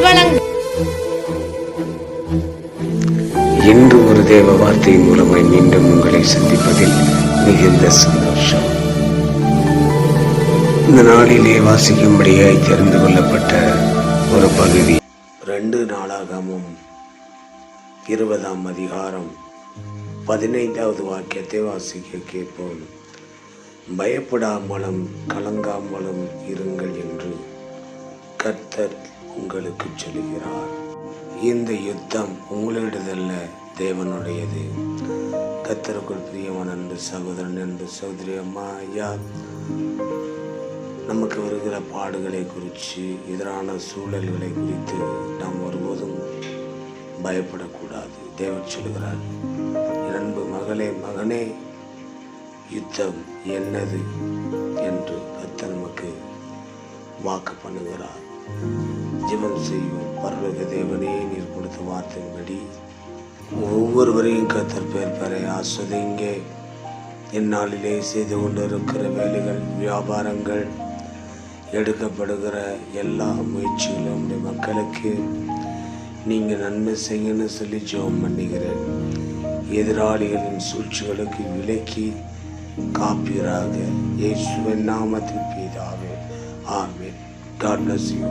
வழங்கும் இன்று ஒரு தேவ வார்த்தை மூலமாய் மீண்டும் உங்களை சந்திப்பதில் மிகுந்த சந்தோஷம். இந்த நாளிலே வாசிக்கும்படியாய் தெரிந்து கொள்ளப்பட்ட ஒரு பகுதி. ரெண்டு நாளாகமும் இருபதாம் அதிகாரம் பதினைந்தாவது வாக்கியத்தை வாசிக்க கேட்போம். பயப்படாமலும் கலங்காமலும் இருங்கள் என்று. கர்த்தர் உங்களுக்கு சொல்லுகிறார். இந்த யுத்தம் உங்களிடதல்ல தேவனுடையது. கத்தருக்குள் பிரியமான அன்பு சகோதரன் அன்பு சகோதரி அம்மா ஐயா. நமக்கு வருகிற பாடுகளை குறித்து எதிரான சூழல்களை குறித்து நாம் ஒருபோதும் பயப்படக்கூடாது. தேவன் சொல்கிறார் அன்பு மகளே மகனே யுத்தம் என்னது? என்று கர்த்தர் நமக்கு வாக்கு பண்ணுகிறார். ஜெபம் செய்யும் பரலோக தேவனே நீர் கொடுத்த வார்த்தையின்படி ஒவ்வொருவரையும் கத்தர் பேர் பெற ஆஸ்வதிங்க இந்நாளிலே செய்து கொண்டிருக்கிற வேலைகள் வியாபாரங்கள் எடுக்கப்படுகிற எல்லா முயற்சிகளும் மக்களுக்கு நீங்கள் நன்மை செய்யணும்னு சொல்லி ஜெபம் பண்ணுகிறேன். எதிராளிகளின் சூழ்ச்சிகளுக்கு விலக்கி காப்பீராக இயேசுவின் நாமத்தில் பீதாவே. ஆமே dar Brasil.